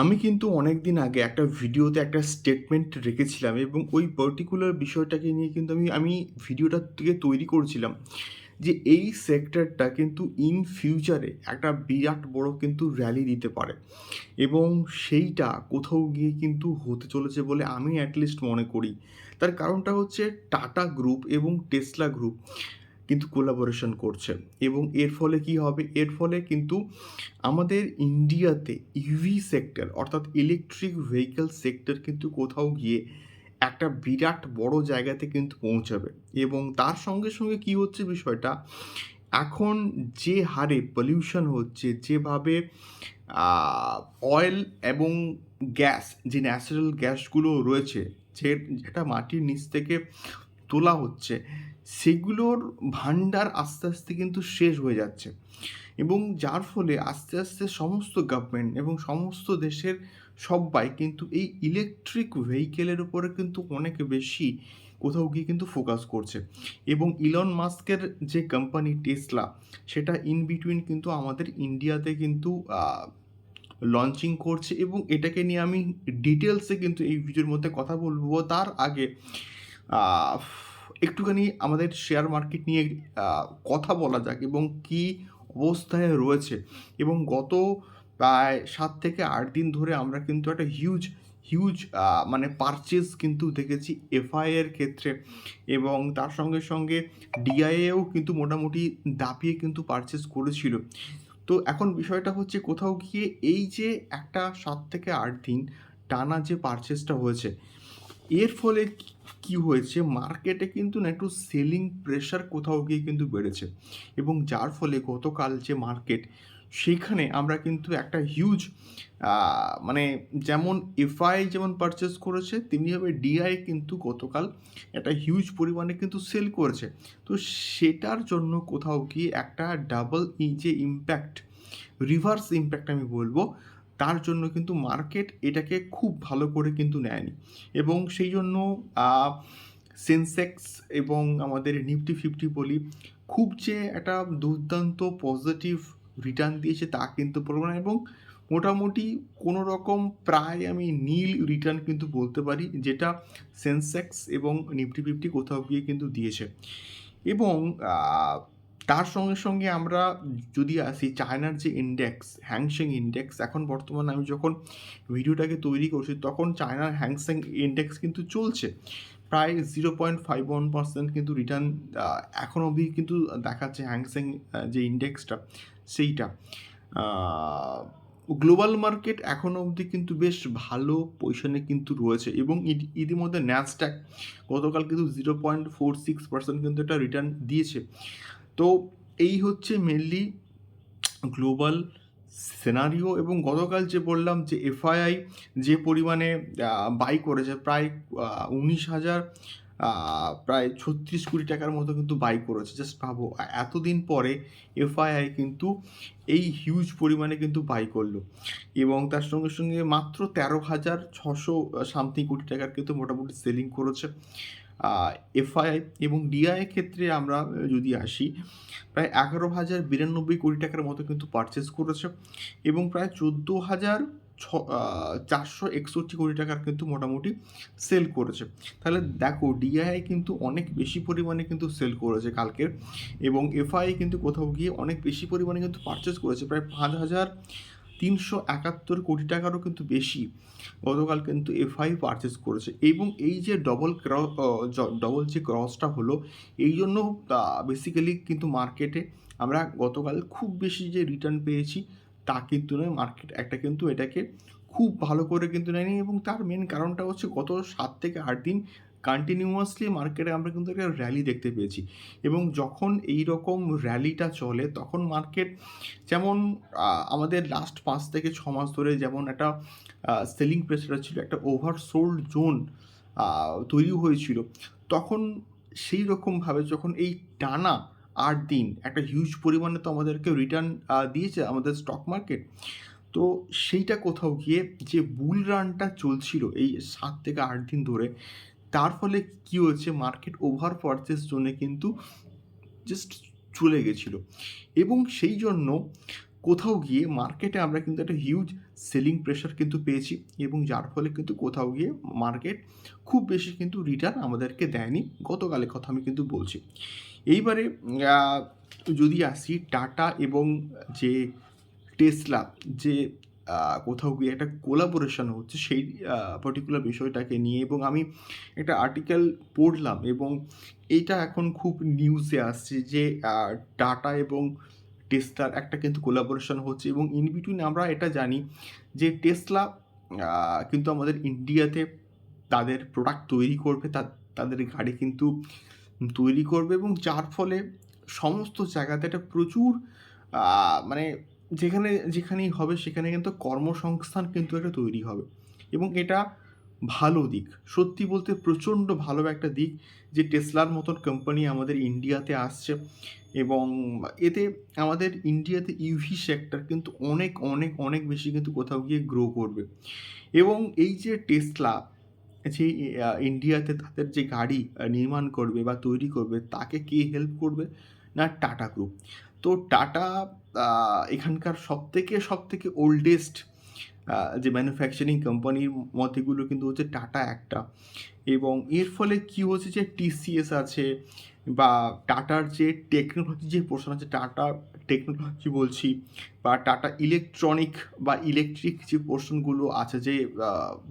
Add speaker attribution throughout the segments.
Speaker 1: আমি কিন্তু অনেক দিন আগে একটা ভিডিওতে একটা স্টেটমেন্ট রেখেছিলাম এবং ওই পার্টিকুলার বিষয়টাকে নিয়ে কিন্তু আমি আমি ভিডিওটা থেকে তৈরি করছিলাম যে এই সেক্টরটা কিন্তু ইন ফিউচারে একটা বিরাট বড় কিন্তু র্যালি দিতে পারে। এবং সেইটা কোথাও গিয়ে কিন্তু হতে চলেছে বলে আমি অ্যাটলিস্ট মনে করি। তার কারণটা হচ্ছে টাটা গ্রুপ এবং টেসলা গ্রুপ কিন্তু কোলাবোরেশন করছে। এবং এর ফলে কি হবে? এর ফলে কিন্তু আমাদের ইন্ডিয়াতে ইভি সেক্টর অর্থাৎ ইলেকট্রিক ভেহিকেল সেক্টর কিন্তু কোথাও গিয়ে একটা বিরাট বড় জায়গাতে কিন্তু পৌঁছাবে। এবং তার সঙ্গে সঙ্গে কি হচ্ছে বিষয়টা? এখন যে হারে পলিউশন হচ্ছে, যেভাবে অয়েল এবং গ্যাস যে ন্যাচারাল গ্যাসগুলো রয়েছে, যে, যেটা মাটির নিচ থেকে তোলা হচ্ছে, সেগুলোর ভাণ্ডার আস্তে আস্তে কিন্তু শেষ হয়ে যাচ্ছে। এবং যার ফলে আস্তে আস্তে সমস্ত গভর্নমেন্ট এবং সমস্ত দেশের সবাই কিন্তু এই ইলেকট্রিক ভেহিকেলের উপরে কিন্তু অনেক বেশি কোথাও গিয়ে কিন্তু ফোকাস করছে। এবং ইলন মাস্কের যে কোম্পানি টেসলা সেটা ইন বিটুইন কিন্তু আমাদের ইন্ডিয়াতে কিন্তু লঞ্চিং করছে। এবং এটাকে নিয়ে আমি ডিটেলসে কিন্তু এই ভিডিওর মধ্যে কথা বলব। তার আগে একটুখানি আমাদের শেয়ার মার্কেট নিয়ে কথা বলা যাক এবং কি অবস্থায় রয়েছে। এবং গত প্রায় সাত থেকে আট দিন ধরে আমরা কিন্তু একটা হিউজ হিউজ মানে পারচেজ কিন্তু দেখেছি এফআই এর ক্ষেত্রে। এবং তার সঙ্গে সঙ্গে ডিআইএও কিন্তু মোটামুটি দাপিয়ে কিন্তু পারচেজ করেছিল। তো এখন বিষয়টা হচ্ছে কোথাও গিয়ে এই যে একটা সাত থেকে আট দিন টানা যে পারচেসটা হয়েছে, এর ফলে কি- হয়েছে? মার্কেটে কিন্তু না একটু সেলিং প্রেশার কোথাও গিয়ে কিন্তু বেড়েছে। এবং যার ফলে গতকাল যে মার্কেট সেখানে আমরা কিন্তু একটা হিউজ মানে যেমন এফআই যেমন পারচেস করেছে, তেমনিভাবে ডিআই কিন্তু গতকাল একটা হিউজ পরিমাণে কিন্তু সেল করেছে। তো সেটার জন্য কোথাও গিয়ে একটা ডাবল ই যে ইম্প্যাক্ট রিভার্স ইম্প্যাক্ট আমি বলব। তার জন্য কিন্তু মার্কেট এটাকে খুব ভালো করে কিন্তু নেয়নি। এবং সেই জন্য সেন্সেক্স এবং আমাদের নিফটি ফিফটি বলি, খুব যে একটা দুর্দান্ত পজিটিভ রিটার্ন দিয়েছে তা কিন্তু বলব না। এবং মোটামুটি কোনো রকম প্রায় আমি নীল রিটার্ন কিন্তু বলতে পারি, যেটা সেন্সেক্স এবং নিফটি ফিফটি কোথাও গিয়ে কিন্তু দিয়েছে। এবং তার সঙ্গে সঙ্গে আমরা যদি আসি চায়নার যে ইন্ডেক্স হ্যাংসেং ইন্ডেক্স এখন বর্তমানে আমি যখন ভিডিওটাকে তৈরি করছি তখন চায়নার হ্যাংসেং ইন্ডেক্স কিন্তু চলছে। প্রায় zero point five one percent কিন্তু রিটার্ন এখন অবধি কিন্তু দেখাচ্ছে হ্যাংসেং যে ইন্ডেক্সটা সেইটা। গ্লোবাল মার্কেট এখন অবধি কিন্তু বেশ ভালো পজিশনে কিন্তু রয়েছে এবং ইতি- ইতিমধ্যে ন্যাসড্যাক গতকাল কিন্তু zero point four six percent কিন্তু একটা রিটার্ন দিয়েছে। তো এই হচ্ছে মেনলি গ্লোবাল সিনারিও এবং গতকাল যে বললাম যে এফআইআই যে পরিমাণে বাই করেছে প্রায় উনিশ হাজার প্রায় ছত্রিশ কোটি টাকার মতো কিন্তু বাই করেছে। জাস্ট ভাবো, এতদিন পরে এফআইআই কিন্তু এই হিউজ পরিমাণে কিন্তু বাই করল। এবং তার সঙ্গে সঙ্গে মাত্র তেরো হাজার ছশো সামথিং কোটি টাকার কিন্তু মোটামুটি সেলিং করেছে। এফআইআই এবং ডিআই ক্ষেত্রে আমরা যদি আসি, প্রায় এগারো হাজার বিরানব্বই কোটি টাকার মতো কিন্তু পারচেস করেছে এবং প্রায় চোদ্দ হাজার ছ চারশো একষট্টি কোটি টাকার কিন্তু মোটামুটি সেল করেছে। তাহলে দেখো ডিআই কিন্তু অনেক বেশি পরিমাণে কিন্তু সেল করেছে কালকে এবং এফআই কিন্তু কোথাও গিয়ে অনেক বেশি পরিমাণে কিন্তু পারচেস করেছে। প্রায় পাঁচ হাজার তিনশো একাত্তর কোটি টাকারও কিন্তু বেশি গতকাল কিন্তু এফআই পারচেস করেছে। এবং এই যে ডবল ডবল যে ক্রসটা হলো, এই জন্য বেসিক্যালি কিন্তু মার্কেটে আমরা গতকাল খুব বেশি যে রিটার্ন পেয়েছি, তা কিন্তু নয়। মার্কেট একটা কিন্তু এটাকে খুব ভালো করে কিন্তু নেয়নি এবং তার মেন কারণটা হচ্ছে গত সাত থেকে আট দিন কন্টিনিউয়াসলি মার্কেটে আমরা কিন্তু একটা র্যালি দেখতে পেয়েছি। এবং যখন এই রকম র্যালিটা চলে, তখন মার্কেট যেমন আমাদের লাস্ট পাঁচ থেকে ছ মাস ধরে যেমন একটা সেলিং প্রেসার ছিল, একটা ওভারসোল্ড জোন তৈরি হয়েছিল। তখন সেই রকমভাবে যখন এই টানা আট দিন একটা হিউজ পরিমাণে তো আমাদেরকে রিটার্ন দিয়েছে আমাদের স্টক মার্কেট তো সেইটা কোথাও গিয়ে যে বুল রানটা চলছিল এই সাত থেকে আট দিন ধরে তার ফলে কী হয়েছে? মার্কেট ওভার পারচেস জোনে কিন্তু জাস্ট চলে গেছিল। এবং সেই জন্য কোথাও গিয়ে মার্কেটে আমরা কিন্তু একটা হিউজ সেলিং প্রেশার কিন্তু পেয়েছি এবং যার ফলে কিন্তু কোথাও গিয়ে মার্কেট খুব বেশি কিন্তু রিটার্ন আমাদেরকে দেয়নি। গতকালের কথা আমি কিন্তু বলছি। এইবারে যদি আসি টাটা এবং যে টেসলা যে কোথাও গিয়ে একটা কোলাবোরেশন হচ্ছে সেই পার্টিকুলার বিষয়টাকে নিয়ে এবং আমি একটা আর্টিকেল পড়লাম এবং এইটা এখন খুব নিউজে আসছে যে টাটা এবং টেসলার একটা কিন্তু কোলাবোরেশন হচ্ছে এবং ইন বিটুইন আমরা এটা জানি যে টেসলা কিন্তু আমাদের ইন্ডিয়াতে তাদের প্রোডাক্ট তৈরি করবে তাদের গাড়ি কিন্তু তৈরি করবে এবং যার ফলে সমস্ত জায়গাতে একটা প্রচুর মানে যেখানে, যেখানেই হবে, সেখানে কিন্তু কর্মসংস্থান কিন্তু একটা তৈরি হবে। এবং এটা ভালো দিক। সত্যি বলতে প্রচণ্ড ভালো একটা দিক যে টেসলার মতন কোম্পানি আমাদের ইন্ডিয়াতে আসছে এবং এতে আমাদের ইন্ডিয়াতে ইউভি সেক্টর কিন্তু অনেক অনেক অনেক বেশি কিন্তু কোথাও গিয়ে গ্রো করবে। এবং এই যে টেসলা, যে ইন্ডিয়াতে তাদের যে গাড়ি নির্মাণ করবে বা তৈরি করবে, তাকে কে হেল্প করবে? না, টাটা গ্রুপ তো টাটা এখানকার সব থেকে সব থেকে ওল্ডেস্ট যে ম্যানুফ্যাকচারিং কোম্পানির মতেগুলো কিন্তু হচ্ছে টাটা একটা। এবং এর ফলে কি হচ্ছে যে টিসিএস আছে বা টাটার যে টেকনোলজি যে পোর্শন আছে, টাটা টেকনোলজি বলছি বা টাটা ইলেকট্রনিক বা ইলেকট্রিক যে পোর্শনগুলো আছে, যে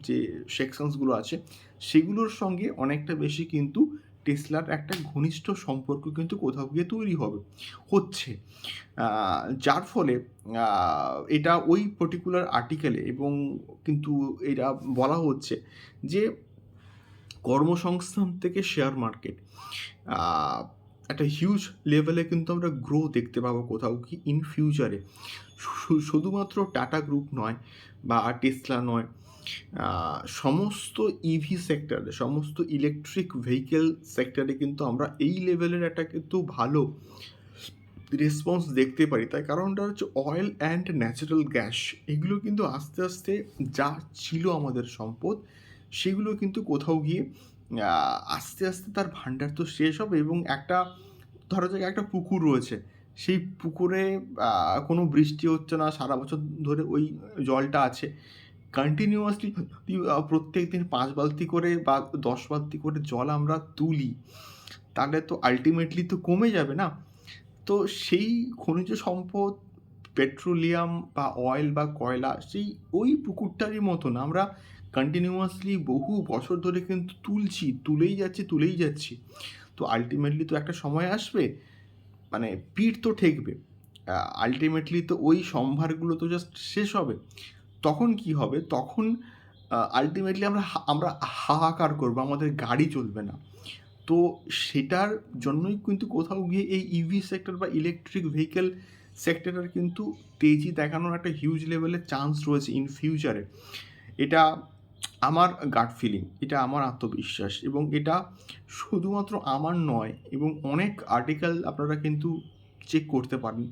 Speaker 1: যে সেকশনসগুলো আছে, সেগুলোর সঙ্গে অনেকটা বেশি কিন্তু টেসলার একটা ঘনিষ্ঠ সম্পর্ক কিন্তু কোথাও গিয়ে তৈরি হবে, হচ্ছে। যার ফলে এটা ওই পার্টিকুলার আর্টিকেলে এবং কিন্তু এটা বলা হচ্ছে যে কর্মসংস্থান থেকে শেয়ার মার্কেট একটা হিউজ লেভেলে কিন্তু আমরা গ্রো দেখতে পাবো কোথাও কি ইন ফিউচারে শুধুমাত্র টাটা গ্রুপ নয় বা টেসলা নয় সমস্ত ইভি সেক্টরে সমস্ত ইলেকট্রিক ভেহিকেল সেক্টরে কিন্তু আমরা এই লেভেলের একটা কিন্তু ভালো রেসপন্স দেখতে পারি। তাই কারণটা হচ্ছে অয়েল অ্যান্ড ন্যাচারাল গ্যাস এগুলো কিন্তু আস্তে আস্তে যা ছিল আমাদের সম্পদ, সেগুলো কিন্তু কোথাও গিয়ে আস্তে আস্তে তার ভাণ্ডার তো শেষ হবে এবং একটা, ধরো যে একটা পুকুর রয়েছে, সেই পুকুরে কোনো বৃষ্টি হচ্ছে না, সারা বছর ধরে ওই জলটা আছে কন্টিনিউয়াসলি প্রত্যেক দিন পাঁচ বালতি করে বা দশ বালতি করে জল আমরা তুলি, তাহলে তো আলটিমেটলি তো কমে যাবে না। তো সেই খনিজ সম্পদ পেট্রোলিয়াম বা অয়েল বা কয়লা, সেই ওই পুকুরটারই মতন আমরা কন্টিনিউয়াসলি বহু বছর ধরে কিন্তু তুলছি, তুলেই যাচ্ছি তুলেই যাচ্ছি। তো আলটিমেটলি তো একটা সময় আসবে মানে পিঠ তো ঠেকবে। আলটিমেটলি তো ওই সম্ভারগুলো তো জাস্ট শেষ হবে। তখন কি হবে? তখন আলটিমেটলি আমরা আমরা হাহাকার করব, আমাদের গাড়ি চলবে না। তো সেটার জন্যই কিন্তু কোথাও গিয়ে এই ইভি সেক্টর বা ইলেকট্রিক ভেহিকেল সেক্টরের কিন্তু তেজি দেখানোর একটা হিউজ লেভেলের চান্স রয়েছে ইন ফিউচারে এটা আমার গাট ফিলিং এটা আমার আত্মবিশ্বাস এবং এটা শুধুমাত্র আমার নয়, এবং অনেক আর্টিকেল আপনারা কিন্তু চেক করতে পারেন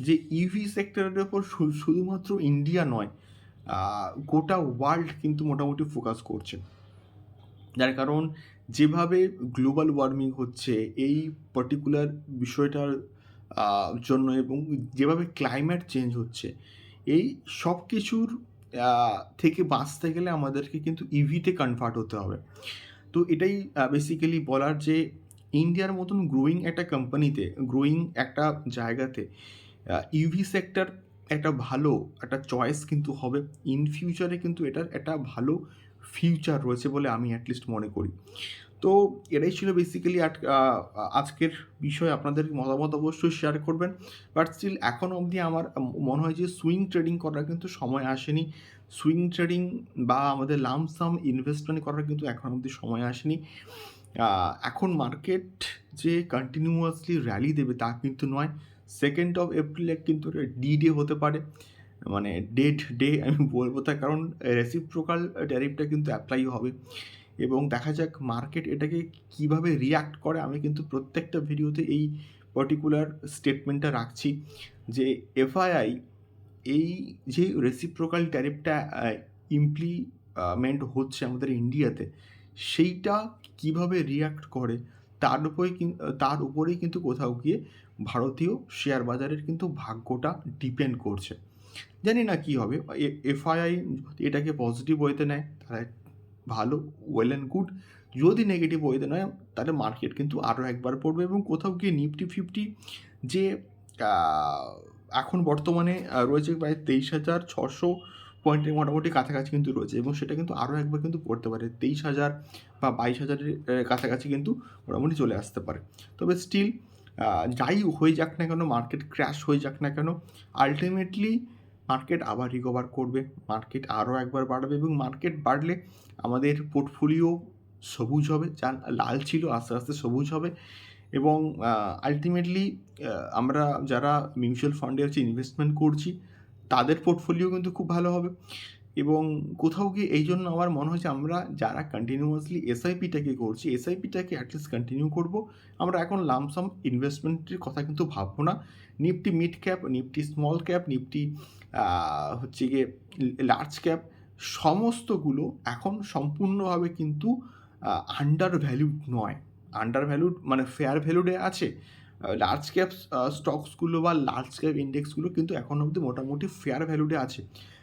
Speaker 1: যে ইভি সেক্টরের ওপর শুধুমাত্র ইন্ডিয়া নয় গোটা ওয়ার্ল্ড কিন্তু মোটামুটি ফোকাস করছে। যার কারণ যেভাবে গ্লোবাল ওয়ার্মিং হচ্ছে, এই পার্টিকুলার বিষয়টার জন্য এবং যেভাবে ক্লাইমেট চেঞ্জ হচ্ছে, এই সব কিছুর থেকে বাঁচতে গেলে আমাদেরকে কিন্তু ইভিতে কনভার্ট হতে হবে। তো এটাই বেসিক্যালি বলার যে ইন্ডিয়ার মতন গ্রোয়িং একটা কোম্পানিতে গ্রোয়িং একটা জায়গাতে ইউভি সেক্টর একটা ভালো, একটা চয়েস কিন্তু হবে। ইন ফিউচারে কিন্তু এটার একটা ভালো ফিউচার রয়েছে বলে আমি অ্যাটলিস্ট মনে করি। তো এটাই ছিল বেসিক্যালি আজকের বিষয়। আপনাদের মতামত অবশ্যই শেয়ার করবেন। বাট স্টিল এখন অবধি আমার মনে হয় যে সুইং ট্রেডিং করার কিন্তু সময় আসেনি। সুইং ট্রেডিং বা আমাদের লামসাম ইনভেস্টমেন্ট করার কিন্তু এখন অবধি সময় আসেনি। এখন মার্কেট যে কন্টিনিউয়াসলি র্যালি দেবে তা কিন্তু নয়। সেকেন্ড অফ এপ্রিলে কিন্তু ডি ডে হতে পারে। মানে ডেট ডে আমি বলব তার কারণ রেসিপ্রোকাল ট্যারিফটা কিন্তু অ্যাপ্লাই হবে। এবং দেখা যাক মার্কেট এটাকে কীভাবে রিয়াক্ট করে। আমি কিন্তু প্রত্যেকটা ভিডিওতে এই পার্টিকুলার স্টেটমেন্টটা রাখছি যে এফআইআই এই যে রেসিপ্রোকাল ট্যারিফটা ইমপ্লিমেন্ট হচ্ছে আমাদের ইন্ডিয়াতে সেইটা কীভাবে রিয়াক্ট করে? তার উপরে তার উপরেই কিন্তু কোথাও গিয়ে ভারতীয় শেয়ার বাজারের কিন্তু ভাগ্যটা ডিপেন্ড করছে। জানি না কী হবে এফআইআই এটাকে পজিটিভ ওয়েতে নেয়, তাহলে ভালো ওয়েল অ্যান্ড গুড যদি নেগেটিভ ওয়েতে নয়, তাহলে মার্কেট কিন্তু আরও একবার পড়বে এবং কোথাও গিয়ে নিফটি ফিফটি যে এখন বর্তমানে রয়েছে প্রায় তেইশ হাজার ছশো পয়েন্টের মোটামুটি কাছাকাছি কিন্তু রয়েছে এবং সেটা কিন্তু আরও একবার কিন্তু পড়তে পারে। তেইশ হাজার বা বাইশ হাজারের কাছাকাছি কিন্তু মোটামুটি চলে আসতে পারে। তবে স্টিল যাই হয়ে যাক না কেন মার্কেট ক্র্যাশ হয়ে যাক না কেন আলটিমেটলি মার্কেট আবার রিকভার করবে। মার্কেট আরও একবার বাড়বে এবং মার্কেট বাড়লে আমাদের পোর্টফোলিও সবুজ হবে, যা লাল ছিল আস্তে আস্তে সবুজ হবে এবং আলটিমেটলি আমরা যারা মিউচুয়াল ফান্ডে হচ্ছে ইনভেস্টমেন্ট করছি, তাদের পোর্টফোলিও কিন্তু খুব ভালো হবে। এবং কোথাও গিয়ে এই জন্য আমার মনে হয়েছে আমরা যারা কন্টিনিউয়াসলি এসআইপিটাকে করছি এসআইপিটাকে অ্যাটলিস্ট কন্টিনিউ করব। আমরা এখন লামসাম ইনভেস্টমেন্টের কথা কিন্তু ভাববো না। Nifty mid cap Nifty small cap Nifty হচ্ছে গিয়ে লার্জ ক্যাপ সমস্তগুলো এখন সম্পূর্ণভাবে কিন্তু আন্ডার ভ্যালুড নয়। আন্ডার ভ্যালুড মানে ফেয়ার ভ্যালুডে আছে। লার্জ ক্যাপ স্টকসগুলো বা লার্জ ক্যাপ ইন্ডেক্সগুলো কিন্তু এখন অবধি মোটামুটি ফেয়ার ভ্যালুডে আছে।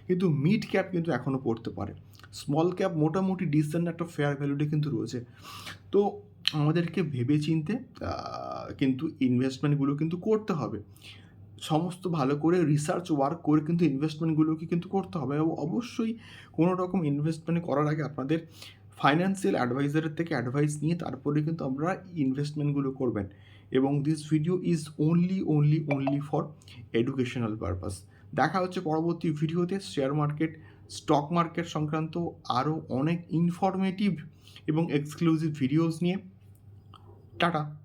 Speaker 1: কিন্তু মিড ক্যাপ কিন্তু এখনও পড়তে পারে। স্মল ক্যাপ মোটামুটি ডিসেন্ট একটা ফেয়ার ভ্যালুডে কিন্তু রয়েছে। তো আমাদেরকে ভেবে চিনতে কিন্তু ইনভেস্টমেন্টগুলো কিন্তু করতে হবে। সমস্ত ভালো করে রিসার্চ ওয়ার্ক করে কিন্তু ইনভেস্টমেন্টগুলোকে কিন্তু করতে হবে এবং অবশ্যই কোনো রকম ইনভেস্টমেন্ট করার আগে আপনাদের ফাইন্যান্সিয়াল অ্যাডভাইজারের থেকে অ্যাডভাইস নিয়ে তারপরে কিন্তু আমরা ইনভেস্টমেন্টগুলো করবেন। এবং this video is only only only for educational purpose দেখা হচ্ছে পরবর্তী ভিডিওতে শেয়ার মার্কেট স্টক মার্কেট সংক্রান্ত আরও অনেক ইনফরমেটিভ এবং এক্সক্লুসিভ ভিডিওস নিয়ে। টাটা।